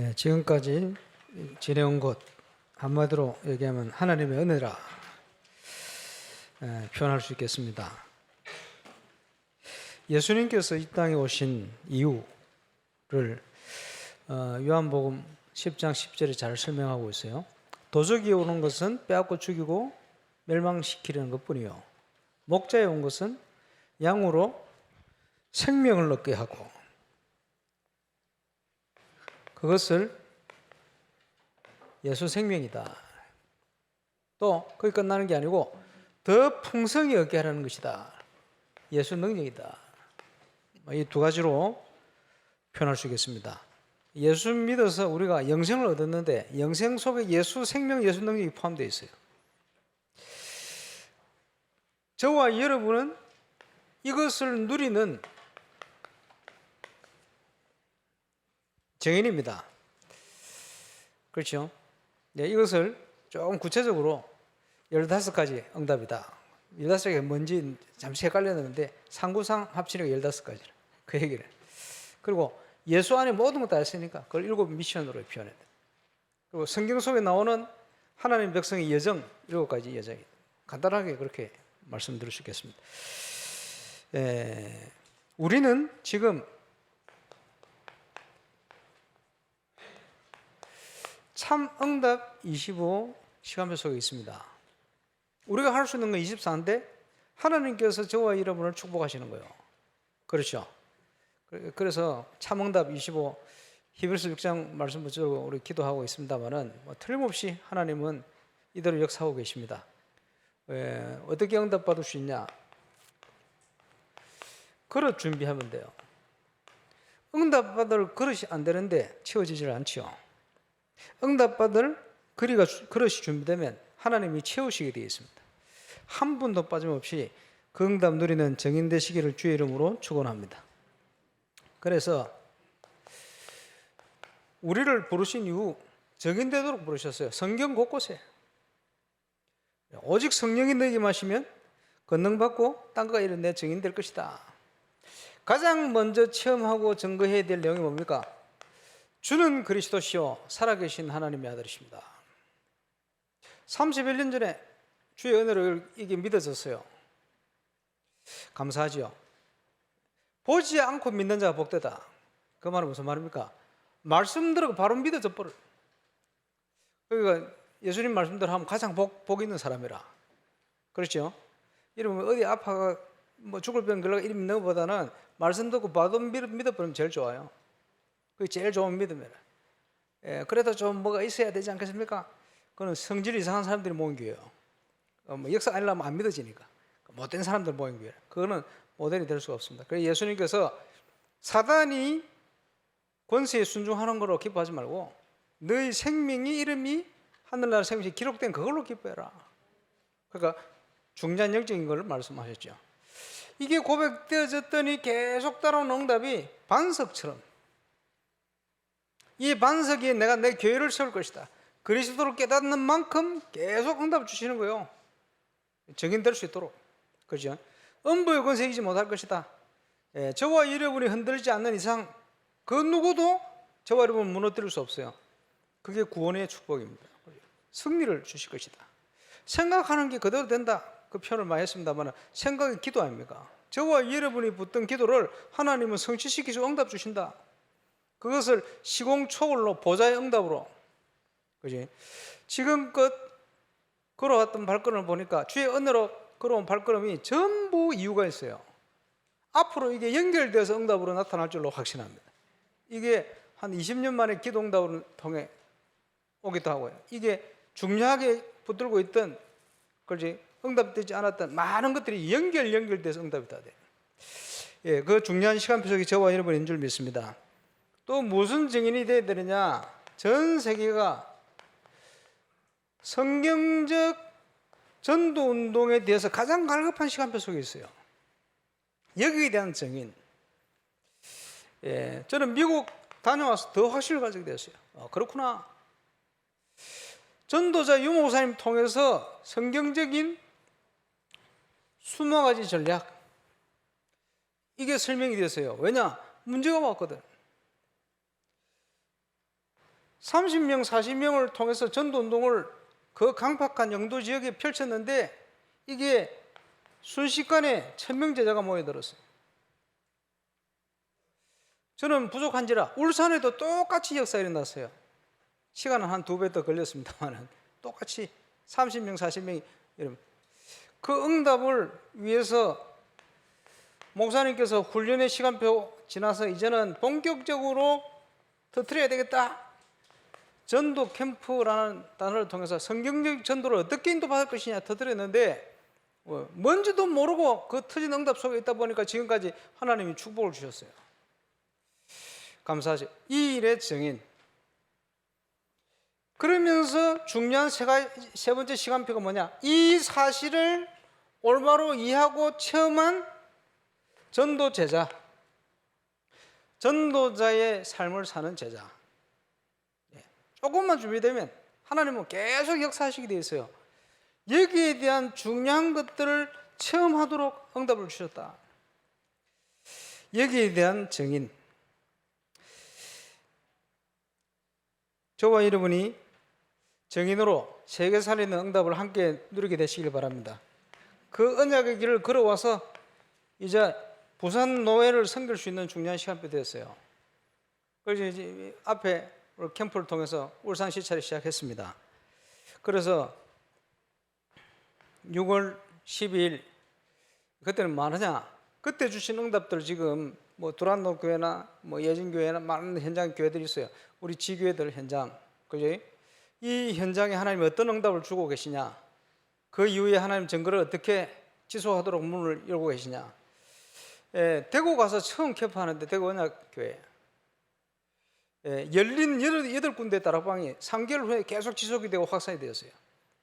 네, 지금까지 지내온 것 한마디로 얘기하면 하나님의 은혜라 에, 표현할 수 있겠습니다. 예수님께서 이 땅에 오신 이유를 어, 요한복음 10장 10절에 잘 설명하고 있어요. 도적이 오는 것은 빼앗고 죽이고 멸망시키려는 것뿐이요. 목자에 온 것은 양으로 생명을 얻게 하고 그것을 예수 생명이다. 또 거기 끝나는 게 아니고 더 풍성히 얻게 하라는 것이다. 예수 능력이다. 이 두 가지로 표현할 수 있겠습니다. 예수 믿어서 우리가 영생을 얻었는데 영생 속에 예수 생명, 예수 능력이 포함되어 있어요. 저와 여러분은 이것을 누리는 정인입니다. 그렇죠? 네, 이것을 조금 구체적으로 15가지 응답이다. 15개가 뭔지 잠시 헷갈렸는데 상구상 합치니까 15가지. 그 얘기를. 그리고 예수 안에 모든 것다 있으니까 그걸 일곱 미션으로 표현했다. 그리고 성경 속에 나오는 하나님 백성의 여정, 일곱 가지 여정이 간단하게 그렇게 말씀드릴 수 있겠습니다. 에, 우리는 지금 참 응답 25 시간표 속에 있습니다. 우리가 할 수 있는 건 24인데 하나님께서 저와 여러분을 축복하시는 거예요. 그렇죠? 그래서 참 응답 25 히브리서 6장 말씀 붙들고 우리 기도하고 있습니다만은 뭐 틀림없이 하나님은 이대로 역사하고 계십니다. 왜, 어떻게 응답 받을 수 있냐? 그릇 준비하면 돼요. 응답 받을 그릇이 안 되는데 채워지질 않지요. 응답받을 그리가 그릇이 준비되면 하나님이 채우시게 되어 있습니다. 한 분도 빠짐없이 그 응답 누리는 정인 되시기를 주의 이름으로 축원합니다. 그래서 우리를 부르신 이후 정인 되도록 부르셨어요. 성경 곳곳에 오직 성령이 너에게 마시면 권능 받고 땅과 이런 내 정인 될 것이다. 가장 먼저 체험하고 증거해야 될 내용이 뭡니까? 주는 그리스도시요 살아계신 하나님의 아들이십니다. 31년 전에 주의 은혜를 이게 믿어졌어요. 감사하지요. 보지 않고 믿는 자가 복되다. 그 말은 무슨 말입니까? 말씀 들고 바로 믿어져 버려. 그러니까 예수님 말씀대로 하면 가장 복, 복 있는 사람이라. 그렇죠? 이러면 어디 아파가 뭐 죽을 병 걸려 이름 믿는 것보다는 말씀 듣고 바로 믿어버리면 제일 좋아요. 그게 제일 좋은 믿음이라. 예, 그래도 좀 뭐가 있어야 되지 않겠습니까? 그거는 성질 이상한 사람들이 모인 교회예요. 어, 뭐 역사 아니려면 안 믿어지니까. 못된 사람들 모인 교회. 그거는 모델이 될 수가 없습니다. 그래서 예수님께서 사단이 권세에 순종하는 거로 기뻐하지 말고 너희 생명이 이름이 하늘나라 생명이 기록된 그걸로 기뻐해라. 그러니까 중요한 영적인 걸 말씀하셨죠. 이게 고백되어졌더니 계속 따라오는 응답이 반석처럼 이 반석이 내가 내 교회를 세울 것이다. 그리스도를 깨닫는 만큼 계속 응답 주시는 거예요. 정인될 수 있도록. 그죠? 음부의 권세 이지 못할 것이다. 예, 저와 여러분이 흔들지 않는 이상 그 누구도 저와 여러분 무너뜨릴 수 없어요. 그게 구원의 축복입니다. 승리를 주실 것이다. 생각하는 게 그대로 된다. 그 표현을 많이 했습니다만 생각이 기도 아닙니까? 저와 여러분이 붙던 기도를 하나님은 성취시키시고 응답 주신다. 그것을 시공초월로 보좌의 응답으로 그지 지금껏 걸어왔던 발걸음을 보니까 주의 은혜로 걸어온 발걸음이 전부 이유가 있어요. 앞으로 이게 연결돼서 응답으로 나타날 줄로 확신합니다. 이게 한 20년 만에 기도 응답을 통해 오기도 하고요. 이게 중요하게 붙들고 있던 그지 응답되지 않았던 많은 것들이 연결 연결돼서 응답이 다 돼요. 예, 그 중요한 시간표 속에 저와 여러분인 줄 믿습니다. 또 무슨 증인이 되어야 되느냐? 전 세계가 성경적 전도 운동에 대해서 가장 갈급한 시간표 속에 있어요. 여기에 대한 증인. 예, 저는 미국 다녀와서 더 확신을 가지게 됐어요. 어, 그렇구나. 전도자 유목사님 통해서 성경적인 수모 가지 전략 이게 설명이 됐어요. 왜냐? 문제가 왔거든. 30명, 40명을 통해서 전도 운동을 그 강팍한 영도 지역에 펼쳤는데 이게 순식간에 천명 제자가 모여들었어요. 저는 부족한지라 울산에도 똑같이 역사가 일어났어요. 시간은 한 두 배 더 걸렸습니다만은 똑같이 30명, 40명이 이런 그 응답을 위해서 목사님께서 훈련의 시간표 지나서 이제는 본격적으로 터트려야 되겠다. 전도 캠프라는 단어를 통해서 성경적 전도를 어떻게 인도받을 것이냐 터뜨렸는데 어, 뭔지도 모르고 그 터진 응답 속에 있다 보니까 지금까지 하나님이 축복을 주셨어요. 감사하죠. 이 일의 증인. 그러면서 중요한 세, 가, 세 번째 시간표가 뭐냐? 이 사실을 올바로 이해하고 체험한 전도 제자. 전도자의 삶을 사는 제자. 예. 조금만 준비되면 하나님은 계속 역사하시게 되어 있어요. 여기에 대한 중요한 것들을 체험하도록 응답을 주셨다. 여기에 대한 증인. 저와 여러분이 증인으로 세계 살리는 응답을 함께 누리게 되시길 바랍니다. 그 언약의 길을 걸어와서 이제 부산 노회를 섬길 수 있는 중요한 시간표 되었어요. 그래서 이제 앞에 캠프를 통해서 울산 시찰을 시작했습니다. 그래서 6월 12일 그때는 많으냐? 그때 주신 응답들 지금 뭐 두란노 교회나 뭐 예진 교회나 많은 현장 교회들이 있어요. 우리 지교회들 현장, 그죠? 이 현장에 하나님 어떤 응답을 주고 계시냐? 그 이후에 하나님 증거를 어떻게 지속하도록 문을 열고 계시냐? 예, 대구 가서 처음 캠프하는데 대구 언약 교회 예, 열린 여덟, 군데 다락방이 3개월 후에 계속 지속이 되고 확산이 되었어요.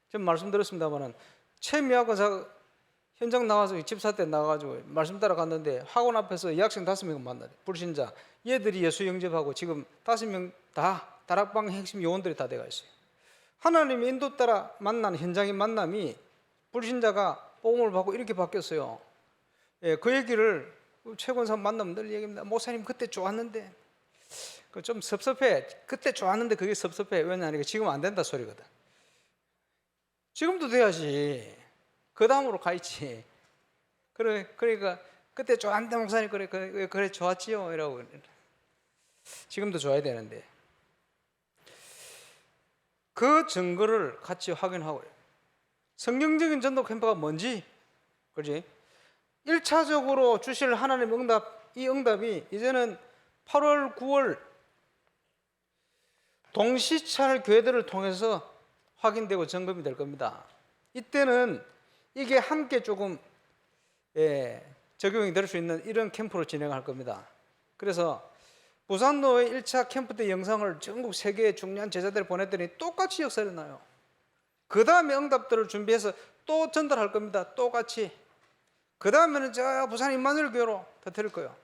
좀 말씀드렸습니다만은 최미하고 저 현장 나가서 집사 때 나가가지고 말씀 따라 갔는데 학원 앞에서 여학생 다섯 명 만나요. 불신자 얘들이 예수 영접하고 지금 다섯 명 다 다락방 핵심 요원들이 다 돼가 있어요. 하나님의 인도 따라 만난 현장의 만남이 불신자가 복음을 받고 이렇게 바뀌었어요. 예, 그 얘기를 최권사 만나면 늘 얘기합니다. 목사님 그때 좋았는데 그 좀 섭섭해. 그때 좋았는데 그게 섭섭해. 왜냐하니까 지금 안 된다 소리거든. 지금도 돼야지. 그 다음으로 가 있지. 그래, 그러니까 그때 좋았는데 목사님 그래, 그래, 그래 좋았지요. 이라고. 지금도 좋아야 되는데. 그 증거를 같이 확인하고요. 성경적인 전도 캠프가 뭔지, 그지? 1차적으로 주실 하나님 응답, 이 응답이 이제는 8월, 9월 동시찰 교회들을 통해서 확인되고 점검이 될 겁니다. 이때는 이게 함께 조금 예, 적용이 될 수 있는 이런 캠프로 진행할 겁니다. 그래서 부산노의 1차 캠프 때 영상을 전국 세계의 중요한 제자들 보냈더니 똑같이 역사를 나요. 그 다음에 응답들을 준비해서 또 전달할 겁니다. 똑같이. 그 다음에는 저 부산 임마누엘 교회로 터뜨릴 거예요.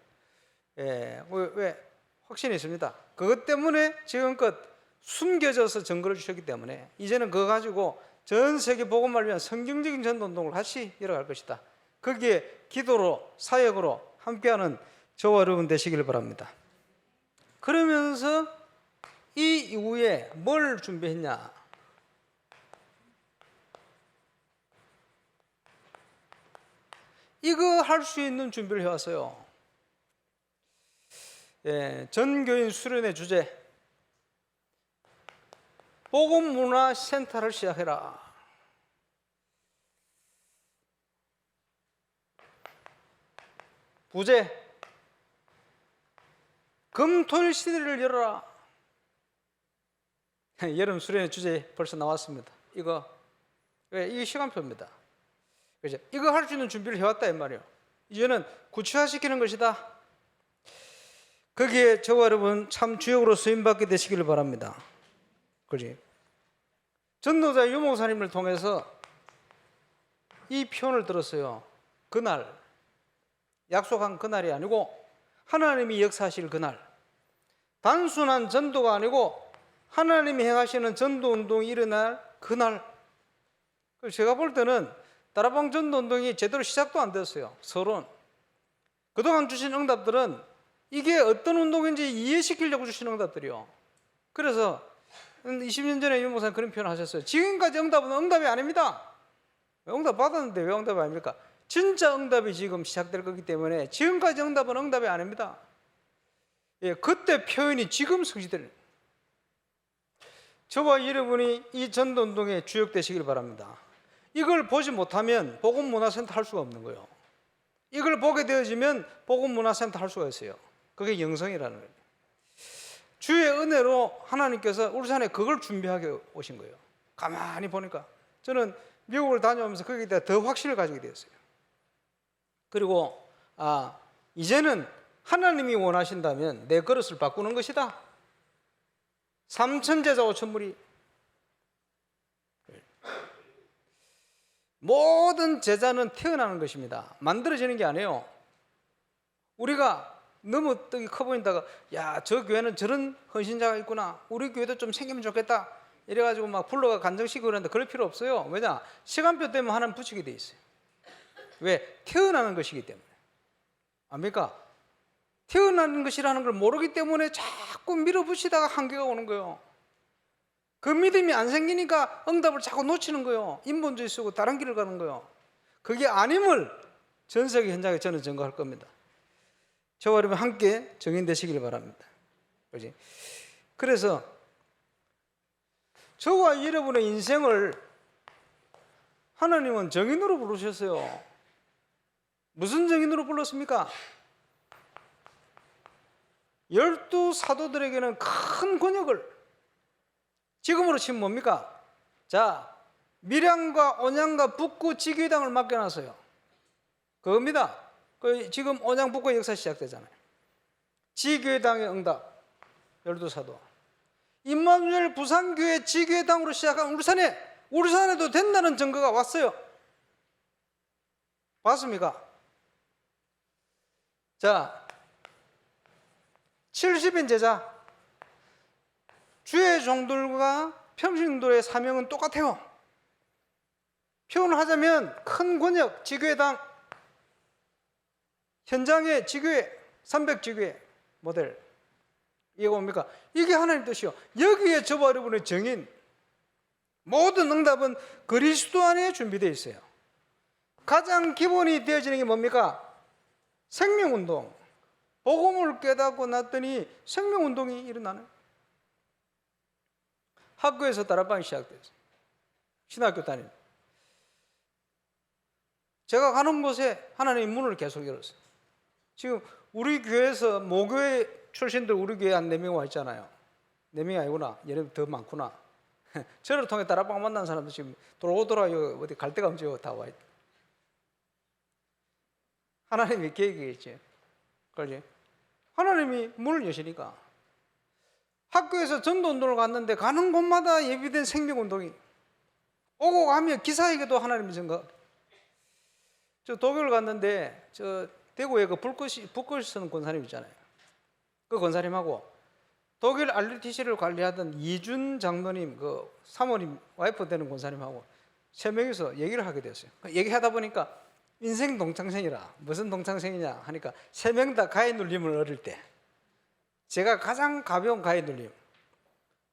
예, 왜, 왜? 확신이 있습니다. 그것 때문에 지금껏 숨겨져서 증거를 주셨기 때문에 이제는 그거 가지고 전 세계 복음을 위한 성경적인 전도 운동을 다시 열어갈 것이다. 거기에 기도로 사역으로 함께하는 저와 여러분 되시길 바랍니다. 그러면서 이 이후에 뭘 준비했냐? 이거 할 수 있는 준비를 해왔어요. 예, 전교인 수련의 주제 복음 문화 센터를 시작해라. 부제 금토일 시대를 열어라. 여름 수련의 주제 벌써 나왔습니다. 이거 왜 이게 시간표입니다. 그죠? 이거 할 수 있는 준비를 해왔다 이 말이에요. 이제는 구체화시키는 것이다. 거기에 저와 여러분 참 주역으로 쓰임 받게 되시기를 바랍니다. 그지? 전도자 유목사님을 통해서 이 표현을 들었어요. 그날 약속한 그날이 아니고 하나님이 역사하실 그날 단순한 전도가 아니고 하나님이 행하시는 전도 운동이 일어날 그날 제가 볼 때는 다라방 전도 운동이 제대로 시작도 안 됐어요. 서론 그동안 주신 응답들은 이게 어떤 운동인지 이해시키려고 주신 응답들이요. 그래서 20년 전에 윤 목사님 그런 표현 하셨어요. 지금까지 응답은 응답이 아닙니다. 응답 받았는데 왜 응답이 아닙니까? 진짜 응답이 지금 시작될 거기 때문에 지금까지 응답은 응답이 아닙니다. 예, 그때 표현이 지금 성취될. 저와 여러분이 이 전도 운동에 주역되시길 바랍니다. 이걸 보지 못하면 복음 문화센터 할 수가 없는 거예요. 이걸 보게 되어지면 복음 문화센터 할 수가 있어요. 그게 영성이라는 거예요. 주의 은혜로 하나님께서 울산에 그걸 준비하게 오신 거예요. 가만히 보니까 저는 미국을 다녀오면서 거기에 대해 더 확신을 가지게 되었어요. 그리고 아 이제는 하나님이 원하신다면 내 그릇을 바꾸는 것이다. 삼천 제자 오천 무리 모든 제자는 태어나는 것입니다. 만들어지는 게 아니에요. 우리가 너무 떡이 커 보인다가 야 저 교회는 저런 헌신자가 있구나. 우리 교회도 좀 생기면 좋겠다. 이래가지고 막 불러가 간정시키고 그러는데 그럴 필요 없어요. 왜냐 시간표 때문에 하나님 붙이게 돼 있어요. 왜 태어나는 것이기 때문에. 압니까? 태어나는 것이라는 걸 모르기 때문에 자꾸 밀어붙이다가 한계가 오는 거예요. 그 믿음이 안 생기니까 응답을 자꾸 놓치는 거예요. 인본주의 쓰고 다른 길을 가는 거예요. 그게 아님을 전 세계 현장에 저는 증거할 겁니다. 저와 여러분 함께 정인되시길 바랍니다. 그지? 그래서 저와 여러분의 인생을 하나님은 정인으로 부르셨어요. 무슨 정인으로 불렀습니까? 열두 사도들에게는 큰 권역을 지금으로 치면 뭡니까? 자, 밀양과 온양과 북구 지교당을 맡겨놨어요. 그겁니다. 그 지금 북구 역사 시작되잖아요. 지교당의 응답, 열두 사도. 임마누엘 부산교회 지교당으로 시작한 울산에 울산에도 된다는 증거가 왔어요. 봤습니까? 자, 70인 제자 주의 종들과 평신도의 사명은 똑같아요. 표현을 하자면 큰 권역 지교회당 현장의 지교회 300지교회 모델 이게 뭡니까? 이게 하나님 뜻이요. 여기에 저와 여러분의 정인 모든 응답은 그리스도 안에 준비되어 있어요. 가장 기본이 되어지는 게 뭡니까? 생명운동. 복음을 깨닫고 났더니 생명운동이 일어나는 학교에서 다락방이 시작됐어요. 신학교 다니는. 제가 가는 곳에 하나님 문을 계속 열었어요. 지금 우리 교회에서 모교회 출신들 우리 교회 한 4명 와 있잖아요. 4명이 아니구나. 얘네 더 많구나. 저를 통해 다락방 만난 사람도 지금 돌아오더라 어디 갈 데가 없죠. 다와 있다. 하나님의 계획이겠지. 그러지? 하나님이 문을 여시니까. 학교에서 전도 운동을 갔는데 가는 곳마다 예비된 생명 운동이 오고 가면 기사에게도 하나님의 증거. 저 독일 갔는데 저 대구에 그 불꽃이 불꽃 쓰는 권사님 있잖아요. 그 권사님하고 독일 RTC를 관리하던 이준 장로님 그 사모님 와이프 되는 권사님하고 세 명이서 얘기를 하게 됐어요. 그 얘기하다 보니까 인생 동창생이라 무슨 동창생이냐 하니까 세 명 다 가해 눌림을 얻을 때 제가 가장 가벼운 가해 눌림.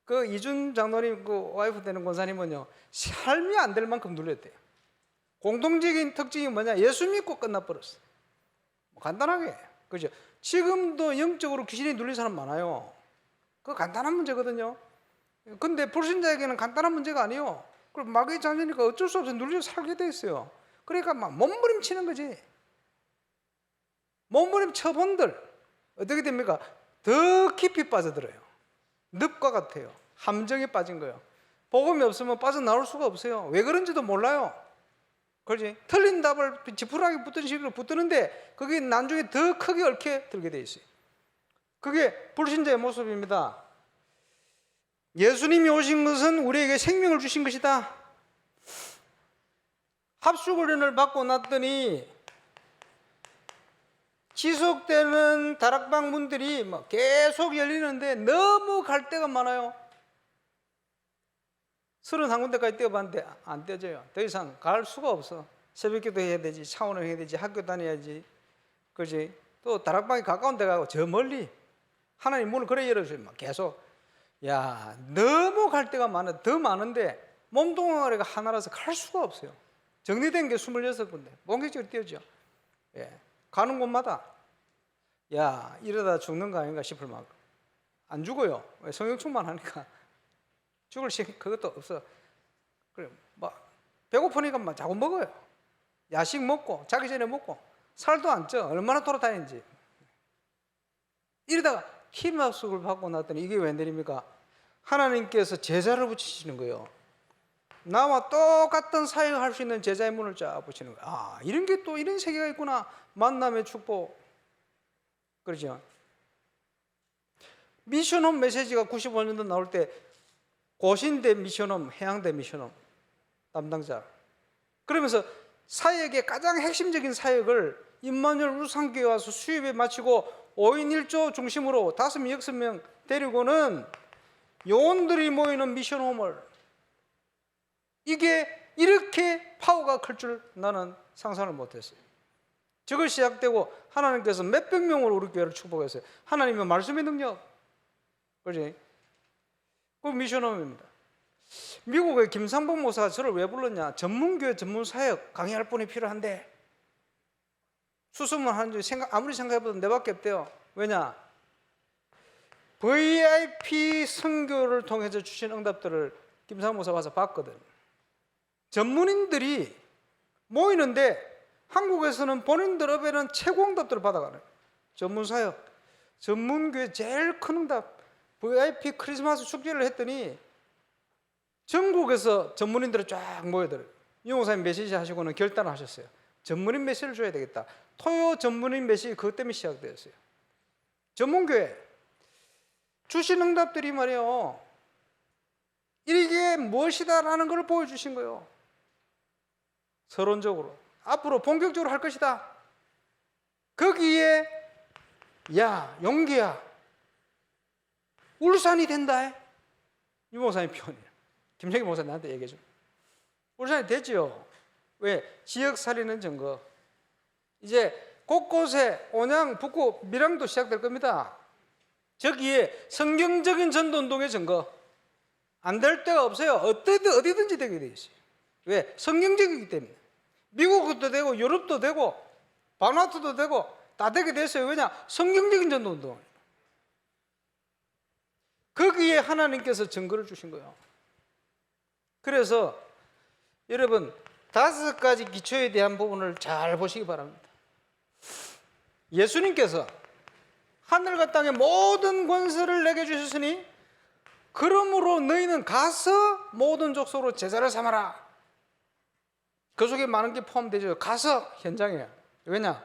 그 이준 장로님 그 와이프 되는 권사님은요 삶이 안 될 만큼 눌렸대요. 공동적인 특징이 뭐냐? 예수 믿고 끝나버렸어. 뭐 간단하게 그죠? 지금도 영적으로 귀신이 눌린 사람 많아요. 그 간단한 문제거든요. 근데 불신자에게는 간단한 문제가 아니에요. 그럼 마귀의 자녀니까 어쩔 수 없이 눌려 살게 돼 있어요. 그러니까 막 몸부림치는 거지. 몸부림 쳐본들 어떻게 됩니까? 더 깊이 빠져들어요. 늪과 같아요. 함정에 빠진 거예요. 복음이 없으면 빠져나올 수가 없어요. 왜 그런지도 몰라요. 그렇지? 틀린 답을 지푸라기 붙는 식으로 붙드는데 그게 나중에 더 크게 얽혀 들게 돼 있어요. 그게 불신자의 모습입니다. 예수님이 오신 것은 우리에게 생명을 주신 것이다. 합숙훈련을 받고 났더니 지속되는 다락방 문들이 막 계속 열리는데 너무 갈 데가 많아요. 서른 한 군데까지 뛰어봤는데 안 떼져요. 더 이상 갈 수가 없어. 새벽기도 해야 되지, 차원을 해야 되지, 학교 다녀야지. 그지? 또 다락방이 가까운 데 가고 저 멀리 하나님 문을 그래 열어주면 계속 야 너무 갈 데가 많아 더 많은데 몸뚱아리가 하나라서 갈 수가 없어요. 정리된 게 26군데 본격적으로 뛰어죠. 예. 가는 곳마다 야 이러다 죽는 거 아닌가 싶을 만큼 안 죽어요. 왜 성령 충만하니까 죽을 시 그것도 없어. 그래 막 배고프니까 막 자꾸 먹어요. 야식 먹고 자기 전에 먹고 살도 안 쪄. 얼마나 돌아다니는지. 이러다가 힘압속을 받고 났더니 이게 웬일입니까? 하나님께서 제자를 붙이시는 거예요. 나와 똑같은 사역을 할 수 있는 제자의 문을 쫙 붙이는 거예요. 아, 이런 게 또 이런 세계가 있구나. 만남의 축복. 그러죠. 미션홈 메시지가 95년도 나올 때 고신대 미션홈, 해양대 미션홈 담당자. 그러면서 사역의 가장 핵심적인 사역을 임마누엘 울산교회 와서 수입에 마치고 5인 1조 중심으로 다섯 명, 여섯 명 데리고는 요원들이 모이는 미션홈을 이게 이렇게 파워가 클 줄 나는 상상을 못했어요. 저걸 시작되고 하나님께서 몇백 명으로 우리 교회를 축복했어요. 하나님의 말씀의 능력. 그지? 그 미션홈입니다. 미국의 김상봉 모사가 저를 왜 불렀냐? 전문교회 전문 사역 강의할 분이 필요한데 수습만 하는 줄 생각 아무리 생각해봐도 내밖에 없대요. 왜냐? VIP 선교를 통해서 주신 응답들을 김상봉 모사가 와서 봤거든. 전문인들이 모이는데 한국에서는 본인들 업에는 최고 응답들을 받아가는 전문 사역, 전문교회 제일 큰 응답, VIP 크리스마스 축제를 했더니 전국에서 전문인들이 쫙 모여들어요. 이용사님 메시지 하시고는 결단을 하셨어요. 전문인 메시지를 줘야 되겠다. 토요 전문인 메시지 그것 때문에 시작되었어요. 전문교회 주신 응답들이 말이에요. 이게 무엇이다라는 걸 보여주신 거예요. 서론적으로 앞으로 본격적으로 할 것이다. 거기에 야 용기야 울산이 된다. 이 목사님 표현이에요. 김정희 목사 나한테 얘기해 줘. 울산이 되지요. 왜 지역 살리는 증거. 이제 곳곳에 온양, 북구, 밀양도 시작될 겁니다. 저기에 성경적인 전도 운동의 증거. 안 될 데가 없어요. 어디든 어디든지 되게 돼 있어요. 왜? 성경적이기 때문에. 미국도 되고 유럽도 되고 바나트도 되고 다 되게 됐어요. 왜냐? 성경적인 전도 운동. 거기에 하나님께서 증거를 주신 거예요. 그래서 여러분 다섯 가지 기초에 대한 부분을 잘 보시기 바랍니다. 예수님께서 하늘과 땅의 모든 권세를 내게 주셨으니 그러므로 너희는 가서 모든 족속으로 제자를 삼아라. 그 속에 많은 게 포함되죠. 가서 현장에 왜냐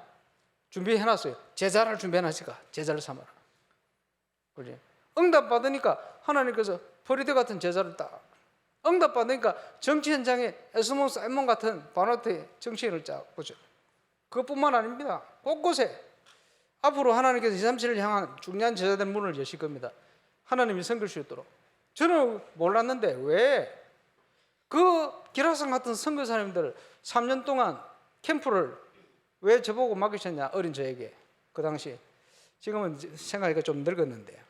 준비해 놨어요. 제자를 준비해 놨으니까 제자를 삼아라. 그지? 응답 받으니까 하나님께서 프리드 같은 제자를 딱 응답 받으니까 정치 현장에 에스몬 사이몬 같은 바나트의 정치인을 쫙 보죠. 그것뿐만 아닙니다. 곳곳에 앞으로 하나님께서 2, 3, 7을 향한 중요한 제자들 문을 여실 겁니다. 하나님이 섬길 수 있도록. 저는 몰랐는데 왜 그 기라상 같은 선교사님들 3년 동안 캠프를 왜 저보고 맡기셨냐 어린 저에게 그 당시 지금은 생각하니까 좀 늙었는데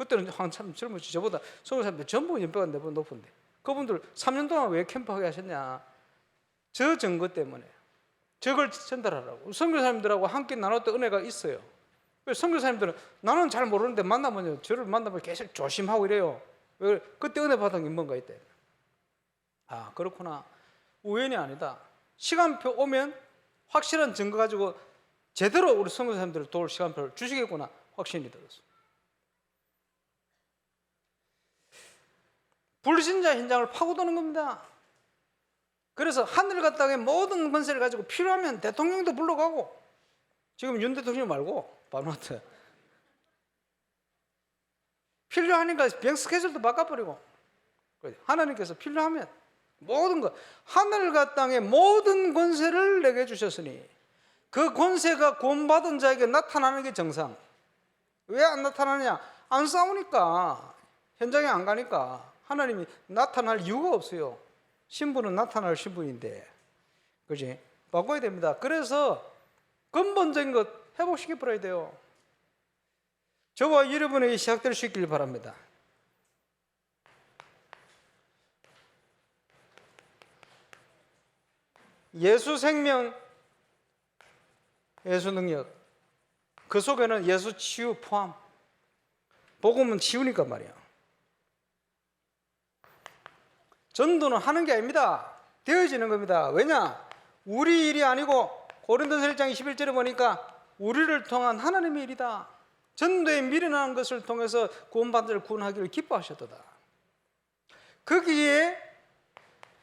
그때는 한참 젊었지 저보다 선교사님들 전부 연배가 내보다 높은데 그분들 3년 동안 왜 캠프하게 하셨냐 저 증거 때문에 저걸 전달하라고 선교사님들하고 함께 나눴던 은혜가 있어요 선교사님들은 나는 잘 모르는데 만나면 저를 만나면 계속 조심하고 이래요 왜 그때 은혜 받은 게 뭔가 있대. 아 그렇구나. 우연이 아니다. 시간표 오면 확실한 증거 가지고 제대로 우리 선교사님들을 도울 시간표를 주시겠구나 확신이 들었어. 불신자 현장을 파고드는 겁니다. 그래서 하늘과 땅의 모든 권세를 가지고 필요하면 대통령도 불러가고 지금 윤 대통령 말고 바누아트 필요하니까 비행 스케줄도 바꿔버리고 하나님께서 필요하면 모든 것 하늘과 땅의 모든 권세를 내게 주셨으니 그 권세가 구원받은 자에게 나타나는 게 정상. 왜 안 나타나느냐? 안 싸우니까. 현장에 안 가니까 하나님이 나타날 이유가 없어요 신분은 나타날 신분인데 그지 바꿔야 됩니다 그래서 근본적인 것 회복시켜 버려야 돼요 저와 여러분에게 시작될 수 있길 바랍니다. 예수 생명, 예수 능력, 그 속에는 예수 치유 포함. 복음은 치유니까 말이야. 전도는 하는 게 아닙니다. 되어지는 겁니다. 왜냐? 우리 일이 아니고 고린도서 1장 21절에 보니까 우리를 통한 하나님의 일이다. 전도에 미련한 것을 통해서 구원받을 구원하기를 기뻐하셨도다. 거기에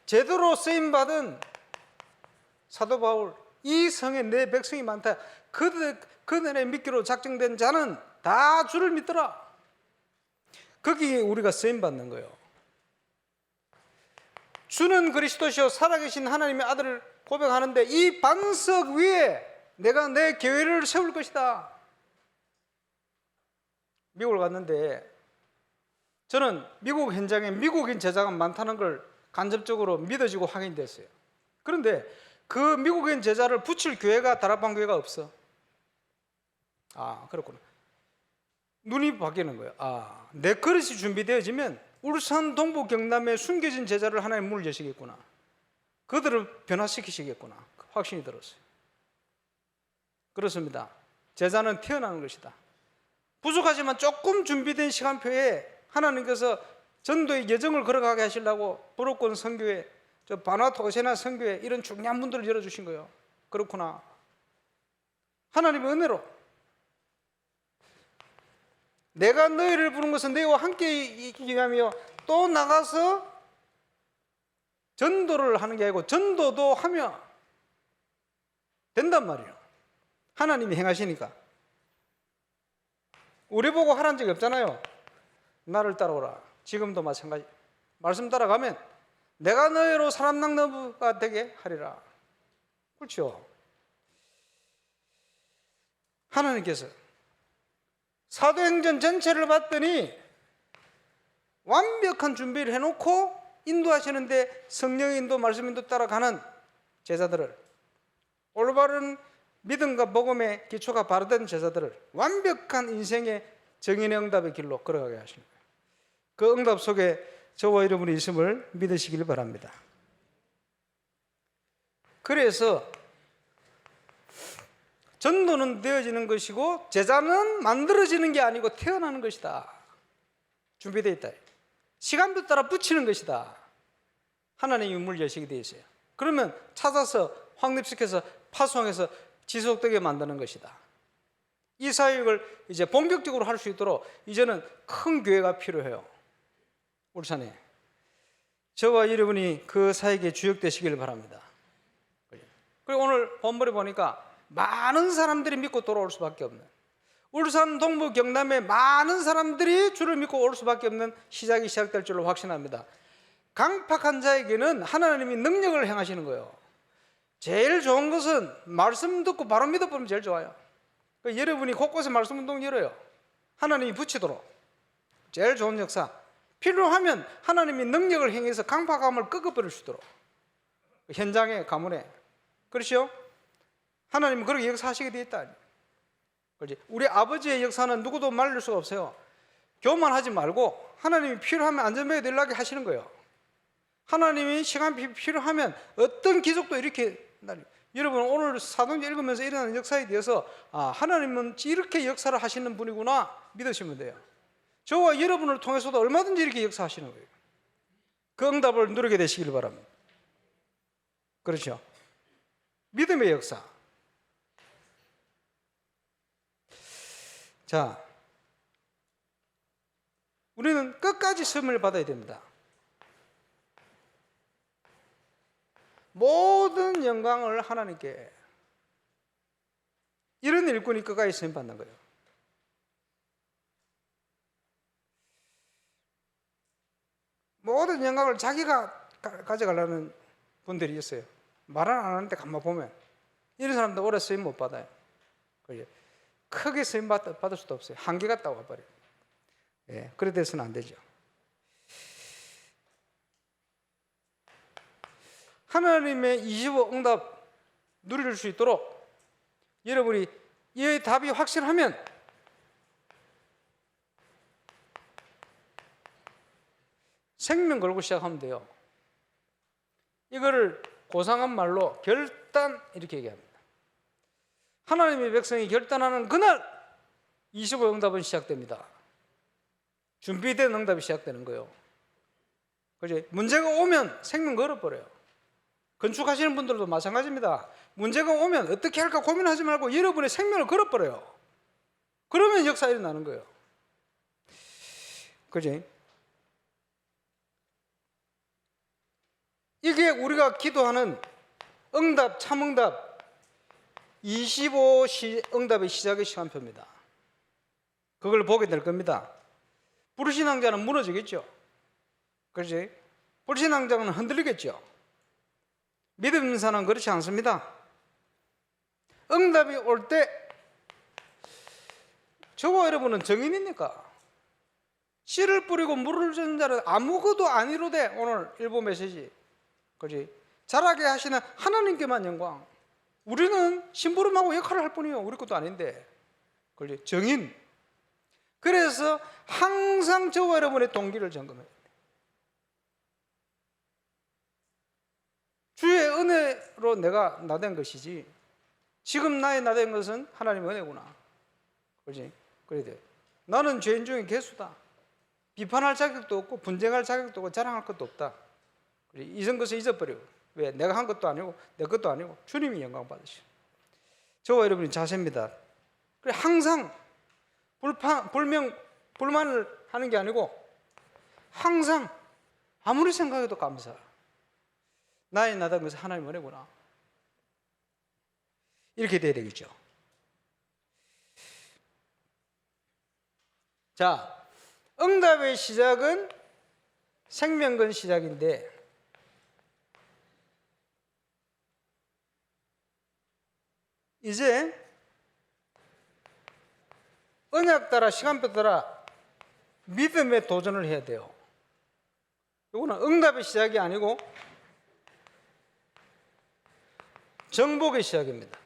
제대로 쓰임 받은 사도 바울 이 성에 내 백성이 많다. 그들 그들의 믿기로 작정된 자는 다 주를 믿더라. 거기에 우리가 쓰임 받는 거예요. 주는 그리스도시요 살아계신 하나님의 아들을 고백하는데 이 반석 위에 내가 내 교회를 세울 것이다. 미국을 갔는데 저는 미국 현장에 미국인 제자가 많다는 걸 간접적으로 믿어지고 확인됐어요. 그런데 그 미국인 제자를 붙일 교회가 다락방 교회가 없어. 아, 그렇구나. 눈이 바뀌는 거예요. 아, 내 그릇이 준비되어지면 울산 동부 경남에 숨겨진 제자를 하나님 문을 여시겠구나. 그들을 변화시키시겠구나. 확신이 들었어요. 그렇습니다. 제자는 태어나는 것이다. 부족하지만 조금 준비된 시간표에 하나님께서 전도의 여정을 걸어가게 하시려고 부록권 선교회, 저 바나토세나 선교회 이런 중요한 분들을 열어주신 거예요. 그렇구나. 하나님의 은혜로 내가 너희를 부른 것은 너희와 함께 있기 위함이요 또 나가서 전도를 하는 게 아니고 전도도 하며 된단 말이에요. 하나님이 행하시니까. 우리 보고 하라는 적이 없잖아요. 나를 따라오라. 지금도 마찬가지. 말씀 따라가면 내가 너희로 사람 낚는 가 되게 하리라. 그렇죠? 하나님께서 사도행전 전체를 봤더니 완벽한 준비를 해놓고 인도하시는데 성령의 인도, 말씀 인도 따라가는 제자들을 올바른 믿음과 복음의 기초가 바르던 제자들을 완벽한 인생의 정인의 응답의 길로 걸어가게 하시는 거예요. 그 응답 속에 저와 여러분이 있음을 믿으시길 바랍니다. 그래서 전도는 되어지는 것이고 제자는 만들어지는 게 아니고 태어나는 것이다. 준비되어 있다. 시간표 따라 붙이는 것이다. 하나님의 유물 여식이 되어 있어요. 그러면 찾아서 확립시켜서 파송해서 지속되게 만드는 것이다. 이 사역을 이제 본격적으로 할 수 있도록 이제는 큰 교회가 필요해요. 울산에. 저와 여러분이 그 사역에 주역되시길 바랍니다. 그리고 오늘 본문에 보니까 많은 사람들이 믿고 돌아올 수밖에 없는 울산 동부 경남에 많은 사람들이 주를 믿고 올 수밖에 없는 시작이 시작될 줄로 확신합니다. 강팍한 자에게는 하나님이 능력을 행하시는 거예요. 제일 좋은 것은 말씀 듣고 바로 믿어보면 제일 좋아요. 그 여러분이 곳곳에 말씀 운동 열어요. 하나님이 붙이도록. 제일 좋은 역사. 필요하면 하나님이 능력을 행해서 강팍함을 꺾어버릴 수 있도록. 현장에, 가문에. 그렇죠? 하나님은 그렇게 역사하시게 되어 있다. 그렇지? 우리 아버지의 역사는 누구도 말릴 수가 없어요. 교만하지 말고 하나님이 필요하면 안전벨트 연락이 하시는 거예요. 하나님이 시간 필요하면 어떤 기적도 이렇게 여러분 오늘 사도행전 읽으면서 일어나는 역사에 대해서 아 하나님은 이렇게 역사를 하시는 분이구나 믿으시면 돼요. 저와 여러분을 통해서도 얼마든지 이렇게 역사하시는 거예요. 그 응답을 누리게 되시길 바랍니다. 그렇죠? 믿음의 역사. 자, 우리는 끝까지 시험을 받아야 됩니다. 모든 영광을 하나님께 이런 일꾼이 끝까지 시험 받는 거예요. 모든 영광을 자기가 가져가려는 분들이 있어요. 말은 안 하는데 가만 보면 이런 사람들 오래 쓰임 못 받아요. 크게 쓰임 받을 수도 없어요. 한계가 따와버려요. 예, 그래 돼서는 안 되죠. 하나님의 25 응답 누릴 수 있도록 여러분이 이 답이 확실하면 생명 걸고 시작하면 돼요. 이거를 고상한 말로 결단 이렇게 얘기합니다. 하나님의 백성이 결단하는 그날 25 응답은 시작됩니다. 준비된 응답이 시작되는 거예요. 그지? 문제가 오면 생명 걸어버려요. 건축하시는 분들도 마찬가지입니다. 문제가 오면 어떻게 할까 고민하지 말고 여러분의 생명을 걸어버려요. 그러면 역사 일어나는 거예요. 그지? 이게 우리가 기도하는 응답, 참응답 25 시, 응답의 시작의 시간표입니다. 그걸 보게 될 겁니다. 불신앙자는 무너지겠죠. 그렇지? 불신앙자는 흔들리겠죠. 믿음 있는 사람은 그렇지 않습니다. 응답이 올 때 저와 여러분은 정인입니까? 씨를 뿌리고 물을 주는 자는 아무것도 아니로되 오늘 일부 메시지 그지 자라게 하시는 하나님께만 영광 우리는 심부름하고 역할을 할 뿐이요. 우리 것도 아닌데. 그지 정인. 그래서 항상 저와 여러분의 동기를 점검해야 돼요 주의 은혜로 내가 나된 것이지 지금 나의 나된 것은 하나님의 은혜구나. 그지 그래야 돼. 나는 죄인 중에 개수다. 비판할 자격도 없고 분쟁할 자격도 없고 자랑할 것도 없다. 이런 것을 잊어버리고 왜 내가 한 것도 아니고 내 것도 아니고 주님이 영광 받으시오. 저와 여러분이 자세입니다. 그래 항상 불판 불명 불만을 하는 게 아니고 항상 아무리 생각해도 감사. 나의 나다는 것은 하나님 은혜구나. 이렇게 돼야 되겠죠. 자, 응답의 시작은 생명건 시작인데 이제 언약 따라 시간표 따라 믿음의 도전을 해야 돼요. 이거는 응답의 시작이 아니고 정복의 시작입니다.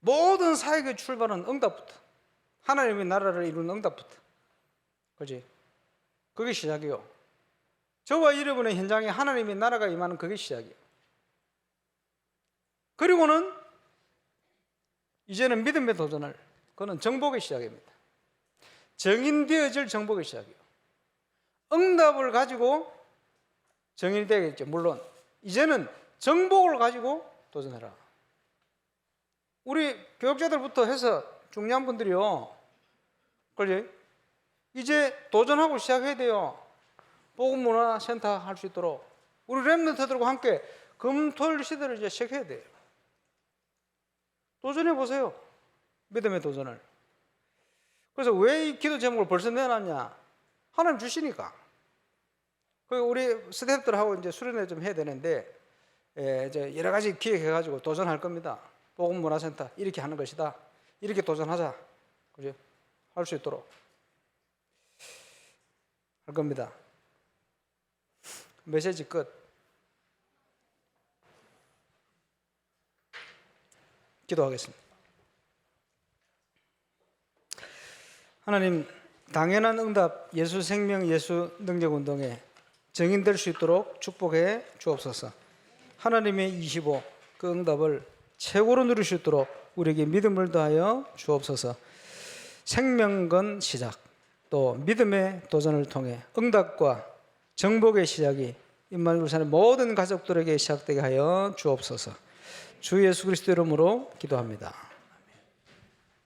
모든 사역의 출발은 응답부터. 하나님의 나라를 이루는 응답부터. 그지? 그게 시작이요. 저와 여러분의 현장에 하나님의 나라가 임하는 그게 시작이에요. 그리고는 이제는 믿음의 도전을, 그는 정복의 시작입니다. 정인되어질 정복의 시작이에요. 응답을 가지고 정인이 되겠죠. 물론, 이제는 정복을 가지고 도전해라. 우리 교육자들부터 해서 중요한 분들이요. 그지? 이제 도전하고 시작해야 돼요. 복음문화센터 할 수 있도록. 우리 랩런트들과 함께 금토일 시대를 이제 시작해야 돼요. 도전해 보세요. 믿음의 도전을. 그래서 왜 이 기도 제목을 벌써 내놨냐? 하나님 주시니까. 그 우리 스태프들하고 이제 수련회 좀 해야 되는데, 예, 이제 여러 가지 기획해 가지고 도전할 겁니다. 복음문화센터 이렇게 하는 것이다. 이렇게 도전하자. 그죠? 할 수 있도록 할 겁니다. 메시지 끝. 기도하겠습니다. 하나님, 당연한 응답, 예수 생명, 예수 능력 운동에 정인될 수 있도록 축복해 주옵소서. 하나님의 25, 그 응답을 최고로 누릴 수 있도록 우리에게 믿음을 더하여 주옵소서. 생명건 시작, 또 믿음의 도전을 통해 응답과 정복의 시작이 임마누엘 산의 모든 가족들에게 시작되게 하여 주옵소서. 주 예수 그리스도 이름으로 기도합니다.